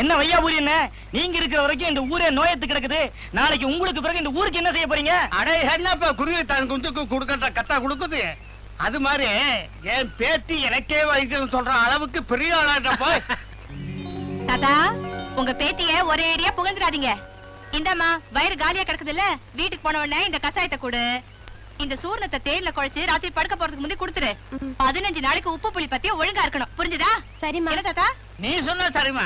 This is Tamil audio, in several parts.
என்ன வையாபுரி என்ன? நீங்க இருக்கிற வரைக்கும் இந்த ஊரே நோயத்து கிடக்குது. நாளைக்கு உங்களுக்கு பிறகு இந்த ஊருக்கு என்ன செய்ய போறீங்க? அடே என்னப்பா குருவி தான் குந்துக்கு கொடுக்கற கத்தா கொடுக்குது? அது மாதிரி என் பேத்தி எனக்கே வைத்தியம் சொல்ற அளவுக்கு பெரிய ஆளாட்டப்பா தாத்தா உங்க பேத்திய ஒரே ஏடியா புகழ்ந்துடாதீங்க. இந்தம்மா வயிறு காலியா கிடக்குதுல்ல? வீட்டுக்கு போன உடனே இந்த கசாயத்தை கொடு. இந்த சூர்ணத்தை தேர்ல குழைச்சு ராத்திரி படுக்க போறதுக்கு முந்தி கொடுத்துரு. பதினஞ்சு நாளைக்கு உப்பு புளி பத்தி ஒழுங்கா இருக்கணும். புரிஞ்சுதா? சரிம்மா. என்ன தாத்தா? நீ சொன்ன சரிமா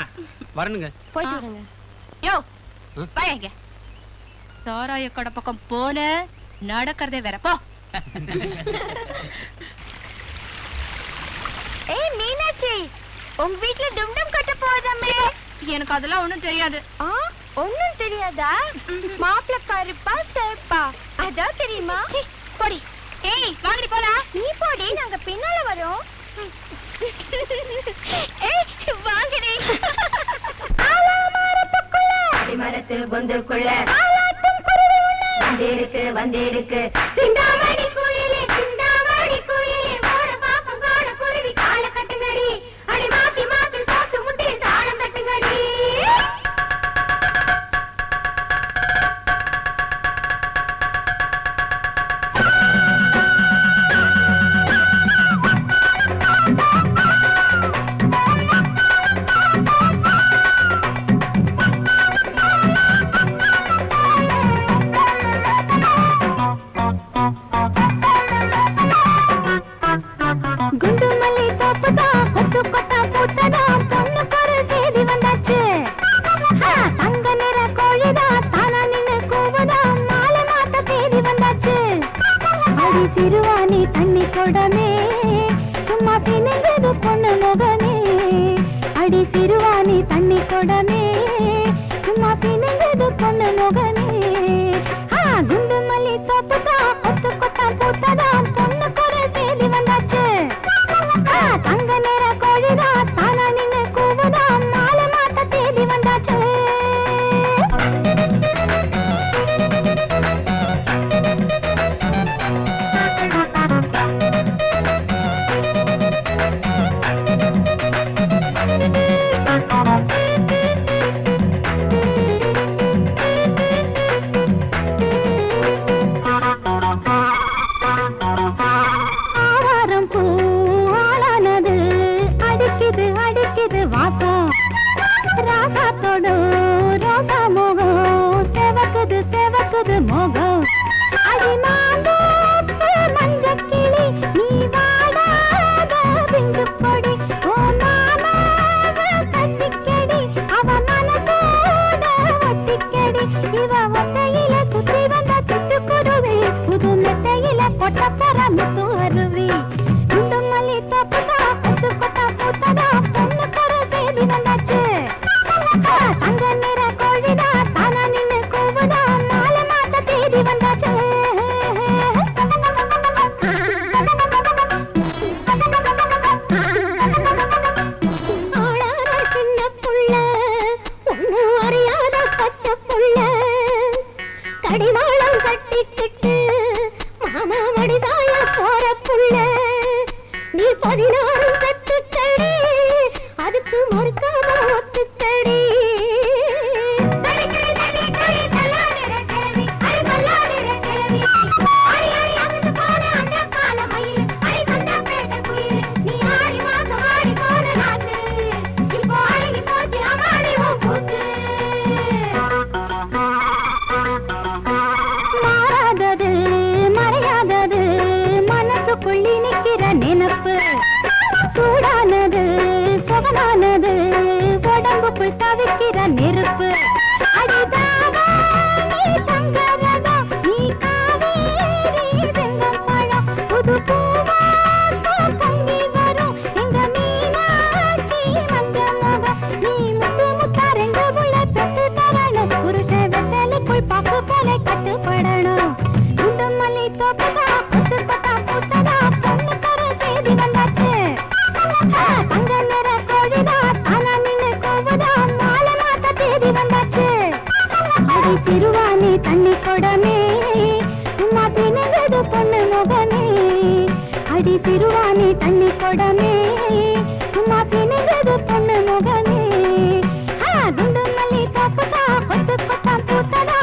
வரணுங்க. போயிட்டு. வரேங்க. யோ வாங்க சாராய கடை பக்கம் போன நடக்கிறதே வேற. போ. ஏய் மீனாட்சி உங்க வீட்ல டும்டும் கட்ட போதாமே எனக்கு அதெல்லாம் ஒண்ணும் தெரியாது. ஆ ஒண்ணும் தெரியாதா? மாப்பிள கருப்பா சேப்பா அதான் தெரியுமா? போடி. ஏய் வாங்கடி போலாம். நீ போடி நாங்க பின்னால வரோம். ஏய் வாங்கடி. மரத்து பொந்துக்குள்ள. வந்திருக்கு வந்திருக்கு. சிந்தாமணி கொடமே சும்மா சினுங்குது பொண்ணு முகமே. அடி சிறுவாணி தண்ணி கொடமே சும்மா பிணைந்தது பொண்ணு முகமே. ராசா தொடு ரோசா முகம் செவக்குது செவக்குது முகம் அடிமாந்தோப்பு மஞ்சள் கிளி நீ வாடாத பிஞ்சு கொடி. ஓ கட்டிக்கடி அவ ஒட்டிக்கடி. இவ ஒத்தையில சுத்தி வந்த புது மெத்தையில பொட்ட பர முத்து கடிவாளம் கட்டிக்கிட்டு மாமா மடிதாய போற புள்ள நீ பதினாறு திருவாணி தண்ணி கொடமே சும்மா தினது பொண்ணு முக அடி திருவாணி தண்ணி கொடமே சும்மா திணிந்தது பொண்ணு முகமே குண்டு மல்லி தப்புதான் கொத்து கொத்தான் பூத்ததா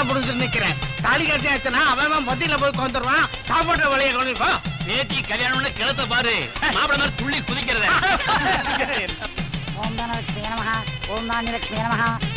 கால புடிச்சு நிக்கிறேன். தாலி கட்டியாச்சுன்னா அவன் பத்தியில போய் கொந்துருவான் சாப்பாட்டு வழியை கொண்டு போ பேட்டி கல்யாணம்னு கிளத்த பாரு. மாப்பிள மாதிரி துள்ளி குதிக்கிறத. ஓம் தனலட்சுமி நமஹ. ஓம் நமஹ. பொன்னாத்தா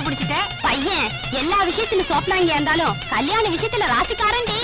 புடிச்சிட்ட? பையன் எல்லா விஷயத்திலும் சோப்பனாங்க இருந்தாலும் கல்யாண விஷயத்துல ராசிக்காரன்டி.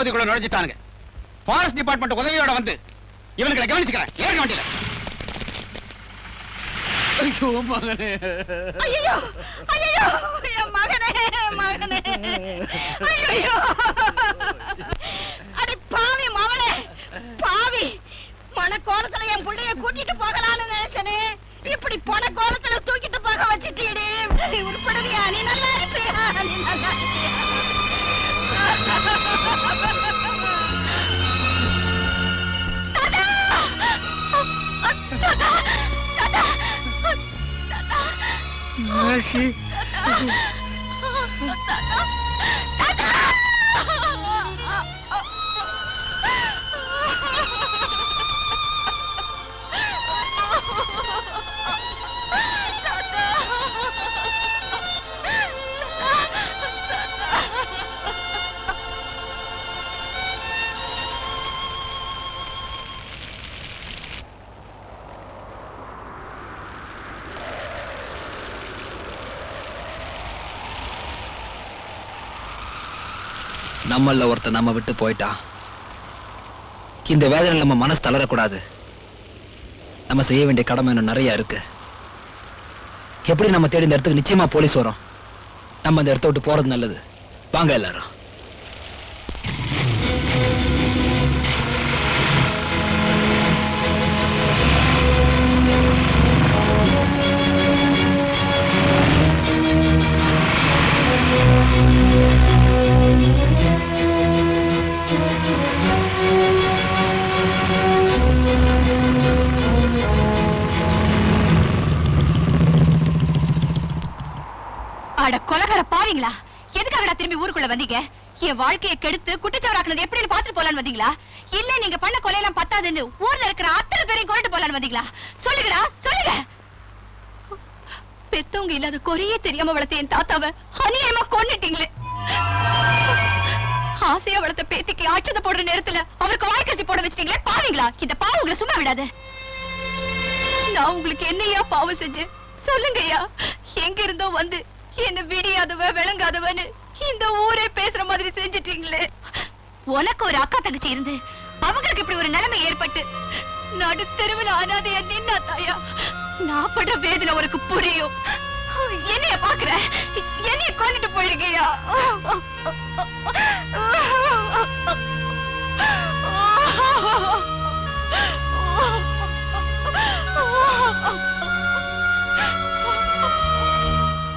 பகுதிக்குள்ள நுழைஞ்சிட்டானுங்க. ஃபாரஸ்ட் டிபார்ட்மெண்ட் உதவியோட வந்து இவனுங்களை கவனிச்சுக்கிறேன். வண்டியில. ஐயோ மகனே. ஐயோ ஐயோ என் மகனே மகனே. ஐயோ அடி பாவி மவளே பாவி. மன கோலத்துல என் புள்ளைய கூட்டிட்டு போகலாம்னு நினைச்சனே. இப்படி பண கோலத்துல தூக்கிட்டு போக வச்சிட்டீடி. உருப்படுவியா? நீ நல்லா தாத்தா! தாத்தா! நம்மள ஒருத்தன் நம்ம விட்டு போயிட்டான் இந்த வேதனை நம்ம மனசு தளரக்கூடாது. நம்ம செய்ய வேண்டிய கடமை இன்னும் நிறைய இருக்கு. எப்படி நம்ம தேடி இந்த இடத்துக்கு நிச்சயமா போலீஸ் வரும்? நம்ம இந்த இடத்த விட்டு போறது நல்லது. வாங்க எல்லாரும். வந்தீங்க என் வாழ்க்கையை கெடுத்து குட்டிச்சவராக்குனது எப்படின்னு பாத்துட்டு போலான்னு வந்தீங்களா? இல்ல நீங்க பண்ண கொலையெல்லாம் பத்தாதுன்னு ஊர்ல இருக்கிற அத்தனை பேரையும் கொண்டுட்டு போலான்னு வந்தீங்களா? சொல்லுங்கடா சொல்லுங்க. பெத்தவங்க இல்லாத குறையே தெரியாம வளர்த்த என் தாத்தாவ அநியாயமா கொண்டுட்டீங்களே ஆசையா வளர்த்த பேத்திக்கு ஆட்சத்தை போடுற நேரத்துல அவருக்கு வாய்க்கரிசி போட வச்சிட்டீங்களே பாவீங்களா? இந்த பாவங்களை சும்மா விடாது. நான் உங்களுக்கு என்னையா பாவம் செஞ்சேன்? சொல்லுங்கய்யா. எங்க இருந்தோ வந்து என்ன விடியாதவ விளங்காதவன்னு இந்த ஊரே பேசுற மாதிரி செஞ்சிட்டீங்களே. உனக்கு ஒரு அக்கா தங்கச்சி இருந்து அவங்களுக்கு இப்படி ஒரு நிலைமை ஏற்பட்டு நடு தெருவில் அனாதையா நின்னா தாயா? நான் படுற வேதனை உனக்கு புரியும். என்னைய பாக்குற என்னைய கொண்டுட்டு போயிருக்கியா?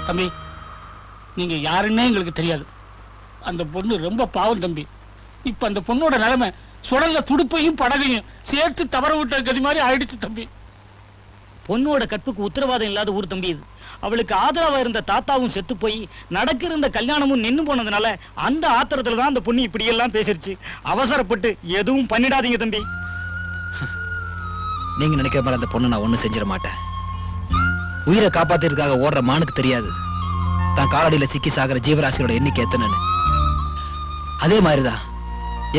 தம்பி நீங்க யாருன்னே எங்களுக்கு தெரியாது. அந்த பொண்ணு ரொம்ப பாவம் தம்பி. இப்ப அந்த பொண்ணோட நிலைமை சுடல்ல துடுப்பையும் படகையும் சேர்த்து தவற விட்ட கதி மாதிரி ஆயிடுச்சு தம்பி. பொண்ணோட கற்புக்கு உத்தரவாதம் இல்லாத ஊர் தம்பி இது. அவளுக்கு ஆதரவா இருந்த தாத்தாவும் செத்து போய் நடக்க இருந்த கல்யாணமும் நின்னு போனதுனால அந்த ஆத்திரத்துல தான் அந்த பொண்ணு இப்படி எல்லாம் பேசிருச்சு. அவசரப்பட்டு எதுவும் பண்ணிடாதீங்க தம்பி. நீங்க நினைக்கிற மாதிரி அந்த பொண்ணு நான் ஒண்ணும் செஞ்சிட மாட்டேன். உயிரை காப்பாத்துறதுக்காக ஓடுற மானுக்கு தெரியாது. தான் காலடியில சிக்கி சாகிற ஜீவராசியோட எண்ணிக்கை எத்தனைன்னு? அதே மாதிரிதான்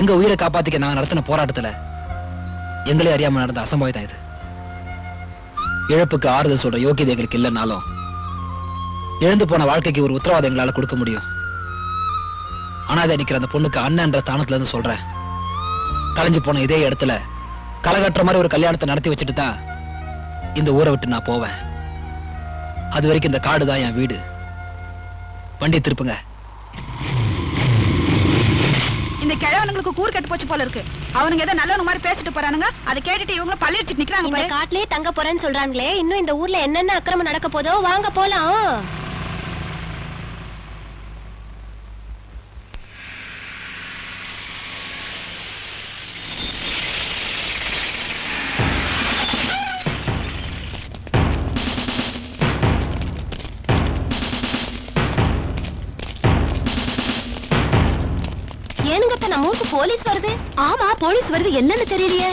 எங்க உயிரை காப்பாத்திக்க நாங்க நடத்தின போராட்டத்துல எங்களே அறியாம நடந்த அசம்பாவிதம் தான் இது. இழப்புக்கு ஆறுதல் சொல்ற யோக்கியதை எங்களுக்கு இல்லைனாலும் எழுந்து போன வாழ்க்கைக்கு ஒரு உத்தரவாதம் எங்களால கொடுக்க முடியும். ஆனா அதை நிக்கிற அந்த பொண்ணுக்கு அண்ணன்ற ஸ்தானத்துல இருந்து சொல்றேன். கலைஞ்சு போன இதே இடத்துல கலகட்டுற மாதிரி ஒரு கல்யாணத்தை நடத்தி வச்சுட்டு தான் இந்த ஊரை விட்டு நான் போவேன். அது வரைக்கும் இந்த காடு தான் என் வீடு. வண்டி திருப்புங்க. இந்த கிழவனுங்களுக்கு கூர் கெட்டு போச்சு போல இருக்கு. அவனுங்க ஏதோ நல்லவங்க மாதிரி பேசிட்டு போறானுங்க. அதை கேட்டுட்டு இவங்க பள்ளி வச்சுட்டு நிக்கிறாங்க இந்த. காட்டுலயே தங்க போறேன்னு சொல்றாங்களே இன்னும் இந்த ஊர்ல என்னென்ன அக்கிரமம் நடக்க போதோ வாங்க போலாம். போலீஸ் வருது? ஆமா போலீஸ் வருது. என்னன்னு தெரியலையே.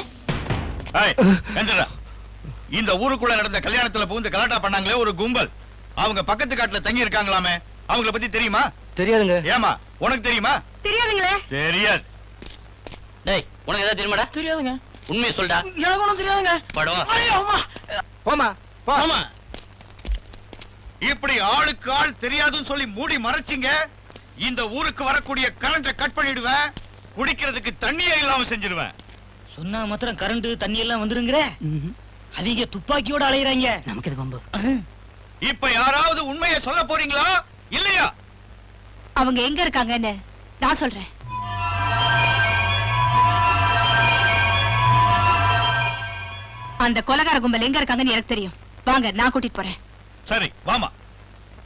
இந்த ஊருக்குள்ள நடந்த கல்யாணத்துல புகுந்து கலாட்டா பண்ணாங்களே ஒரு கும்பல். அவங்க பக்கத்து காட்டுல தங்கி இருக்காங்களாமே. அவங்கள பத்தி தெரியுமா? தெரியாதுங்க. ஏமா உனக்கு தெரியுமா? தெரியாதுங்களே. தெரியாது. டேய் உனக்கு ஏதாவது தெரியுமாடா? தெரியாதுங்க. உண்மையை சொல்டா. எனக்கு ஒண்ணும் தெரியாதுங்க. படம் போமா இப்படி ஆளுக்கு ஆள் தெரியாதுன்னு சொல்லி மூடி மறைச்சிங்க. இந்த ஊருக்கு வரக்கூடிய கரண்ட கட் பண்ணிடுவேன். குடிக்கிறதுக்கு தண்ணியே இல்லாம செஞ்சிருவேன். சொன்னா மாத்திரம் கரண்ட் தண்ணி எல்லாம் வந்துருங்கிற அவங்க துப்பாக்கியோட அலையறாங்க. நமக்கு இது கொம்பு இப்ப யாராவது உண்மையை சொல்ல போறீங்களா? இல்லையா? அவங்க எங்க இருக்காங்கன்னு நான் சொல்றேன். அந்த கொலகார கும்பல் எங்க இருக்காங்கன்னு எனக்கு தெரியும். வாங்க நான் கூட்டிட்டு போறேன். சரி வாமா